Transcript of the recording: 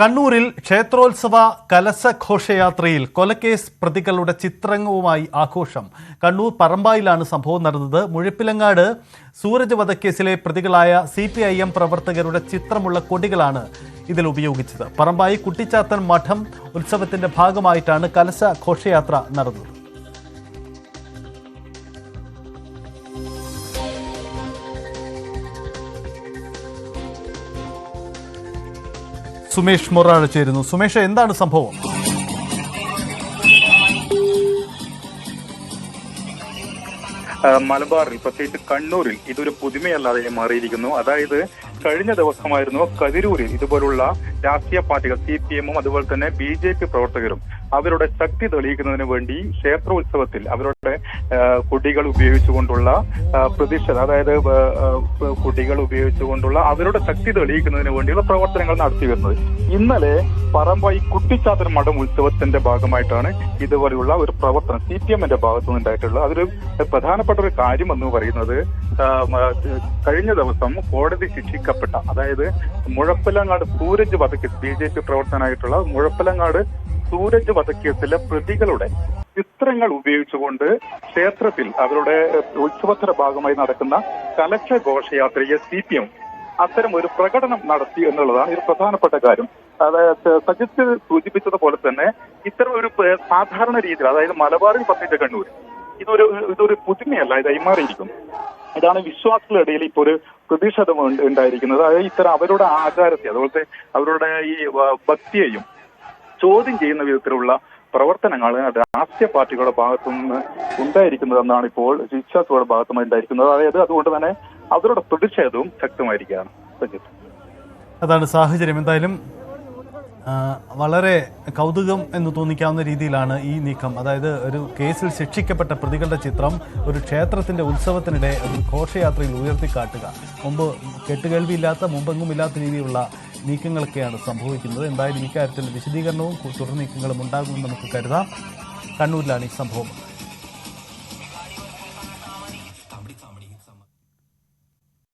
കണ്ണൂരിൽ ക്ഷേത്രോത്സവ കലശഘോഷയാത്രയിൽ കൊലക്കേസ് പ്രതികളുടെ ചിത്രങ്ങളുമായി ആഘോഷം. കണ്ണൂർ പറമ്പായിലാണ് സംഭവം നടന്നത്. മുഴപ്പിലങ്ങാട് സൂരജ് വധക്കേസിലെ പ്രതികളായ സി പി ഐ എം പ്രവർത്തകരുടെ ചിത്രമുള്ള കൊടികളാണ് ഇതിൽ ഉപയോഗിച്ചത്. പറമ്പായി കുട്ടിച്ചാത്തൻ മഠം ഉത്സവത്തിന്റെ ഭാഗമായിട്ടാണ് കലശ ഘോഷയാത്ര നടന്നത്. സുമേഷ് മൊറാണ് ചേരുന്നു. സുമേഷ് എന്താണ് സംഭവം? മലബാറിൽ പ്രത്യേകിച്ച് കണ്ണൂരിൽ ഇതൊരു പുതുമയല്ലാതെ മാറിയിരിക്കുന്നു. അതായത് കഴിഞ്ഞ ദിവസമായിരുന്നു കതിരൂരിൽ ഇതുപോലുള്ള രാഷ്ട്രീയ പാർട്ടികൾ സി പി എമ്മും അതുപോലെ തന്നെ ബി ജെ പി പ്രവർത്തകരും അവരുടെ ശക്തി തെളിയിക്കുന്നതിന് വേണ്ടി ക്ഷേത്രോത്സവത്തിൽ അവരുടെ കുടികൾ ഉപയോഗിച്ചുകൊണ്ടുള്ള പ്രതിഷേധ അതായത് കൊടികൾ ഉപയോഗിച്ചുകൊണ്ടുള്ള അവരുടെ ശക്തി തെളിയിക്കുന്നതിന് വേണ്ടിയുള്ള പ്രവർത്തനങ്ങൾ നടത്തി വരുന്നത്. ഇന്നലെ പറമ്പായി കുട്ടിച്ചാത്തൻ മഠം ഉത്സവത്തിന്റെ ഭാഗമായിട്ടാണ് ഇതുപോലെയുള്ള ഒരു പ്രവർത്തനം സി പി എമ്മിന്റെ ഭാഗത്തു നിന്നുണ്ടായിട്ടുള്ള അതൊരു പ്രധാനപ്പെട്ട ഒരു കാര്യം എന്ന് പറയുന്നത് കഴിഞ്ഞ ദിവസം കോടതി ശിക്ഷിക്കപ്പെട്ട അതായത് മുഴപ്പിലങ്ങാട് സൂരജ് വധക്കേസ് ബി ജെ പി പ്രവർത്തനായിട്ടുള്ള മുഴപ്പിലങ്ങാട് സൂരജ് വധക്കേസിലെ പ്രതികളുടെ ചിത്രങ്ങൾ ഉപയോഗിച്ചുകൊണ്ട് ക്ഷേത്രത്തിൽ അവരുടെ ഉത്സവത്തിന്റെ ഭാഗമായി നടക്കുന്ന കലക്ഷ ഘോഷയാത്രയെ സി പി എം അത്തരം ഒരു പ്രകടനം നടത്തി എന്നുള്ളതാണ് ഒരു പ്രധാനപ്പെട്ട കാര്യം. സജിത്ത് സൂചിപ്പിച്ചതുപോലെ തന്നെ ഇത്തരം ഒരു സാധാരണ രീതിയിൽ അതായത് മലബാറിൽ പത്തിന്റെ കണ്ണൂർ ഇതൊരു ഇതൊരു പുതുമയല്ല ഇത് കൈമാറിയിരിക്കും ഇതാണ് വിശ്വാസികളുടെ ഇടയിൽ ഇപ്പോൾ ഒരു പ്രതിഷേധം ഉണ്ട് ഉണ്ടായിരിക്കുന്നത്. അതായത് ഇത്തരം അവരുടെ ആചാരത്തെ അതുപോലത്തെ അവരുടെ ഈ ഭക്തിയെയും ചോദ്യം ചെയ്യുന്ന വിധത്തിലുള്ള പ്രവർത്തനങ്ങൾ രാഷ്ട്രീയ പാർട്ടികളുടെ ഭാഗത്തു നിന്ന് ഉണ്ടായിരിക്കുന്നതെന്നാണ് ഇപ്പോൾ വിശ്വാസികളുടെ ഭാഗത്തുനിന്ന് ഉണ്ടായിരിക്കുന്നത്. അതായത് അതുകൊണ്ട് തന്നെ അവരുടെ പ്രതിഷേധവും ശക്തമായിരിക്കുകയാണ് അതാണ് സാഹചര്യം. എന്തായാലും വളരെ കൗതുകം എന്ന് തോന്നിക്കാവുന്ന രീതിയിലാണ് ഈ നീക്കം. അതായത് ഒരു കേസിൽ ശിക്ഷിക്കപ്പെട്ട പ്രതികളുടെ ചിത്രം ഒരു ക്ഷേത്രത്തിന്റെ ഉത്സവത്തിനിടെ ഒരു ഘോഷയാത്രയിൽ ഉയർത്തിക്കാട്ടുക. മുമ്പ് കെട്ടുകേൾവിയില്ലാത്ത മുമ്പെങ്ങും ഇല്ലാത്ത രീതിയിലുള്ള നീക്കങ്ങളൊക്കെയാണ് സംഭവിക്കുന്നത്. എന്തായാലും ഇക്കാര്യത്തിൽ വിശദീകരണവും തുടർ നീക്കങ്ങളും ഉണ്ടാകുമെന്ന് നമുക്ക് കരുതാം. കണ്ണൂരിലാണ് ഈ സംഭവം.